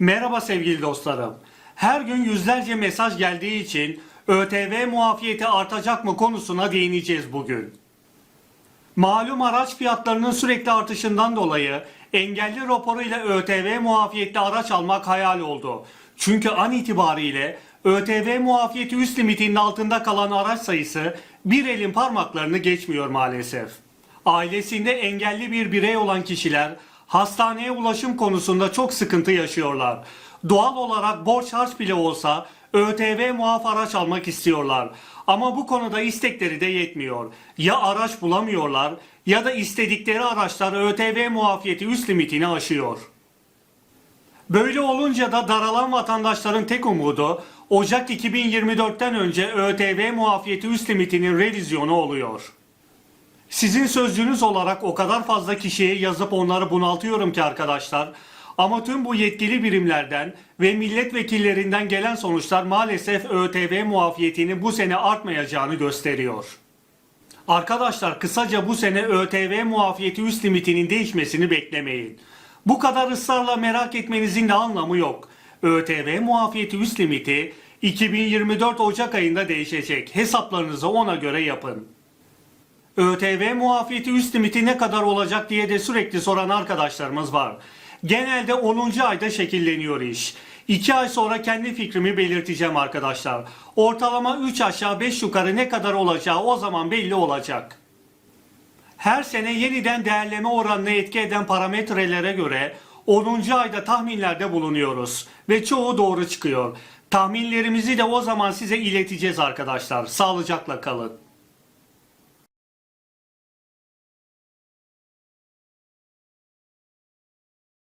Merhaba sevgili dostlarım. Her gün yüzlerce mesaj geldiği için ÖTV muafiyeti artacak mı konusuna değineceğiz bugün. Malum araç fiyatlarının sürekli artışından dolayı engelli raporuyla ÖTV muafiyetli araç almak hayal oldu. Çünkü an itibariyle ÖTV muafiyeti üst limitinin altında kalan araç sayısı bir elin parmaklarını geçmiyor maalesef. Ailesinde engelli bir birey olan kişiler hastaneye ulaşım konusunda çok sıkıntı yaşıyorlar. Doğal olarak borç harç bile olsa ÖTV muaf araç almak istiyorlar. Ama bu konuda istekleri de yetmiyor. Ya araç bulamıyorlar ya da istedikleri araçlar ÖTV muafiyeti üst limitini aşıyor. Böyle olunca da daralan vatandaşların tek umudu Ocak 2024'ten önce ÖTV muafiyeti üst limitinin revizyonu oluyor. Sizin sözcüğünüz olarak o kadar fazla kişiye yazıp onları bunaltıyorum ki arkadaşlar. Ama tüm bu yetkili birimlerden ve milletvekillerinden gelen sonuçlar maalesef ÖTV muafiyetinin bu sene artmayacağını gösteriyor. Arkadaşlar kısaca bu sene ÖTV muafiyeti üst limitinin değişmesini beklemeyin. Bu kadar ısrarla merak etmenizin de anlamı yok. ÖTV muafiyeti üst limiti 2024 Ocak ayında değişecek. Hesaplarınızı ona göre yapın. ÖTV muafiyeti üst limiti ne kadar olacak diye de sürekli soran arkadaşlarımız var. Genelde 10. ayda şekilleniyor iş. 2 ay sonra kendi fikrimi belirteceğim arkadaşlar. Ortalama 3 aşağı 5 yukarı ne kadar olacağı o zaman belli olacak. Her sene yeniden değerleme oranına etki eden parametrelere göre 10. ayda tahminlerde bulunuyoruz ve çoğu doğru çıkıyor. Tahminlerimizi de o zaman size ileteceğiz arkadaşlar. Sağlıcakla kalın.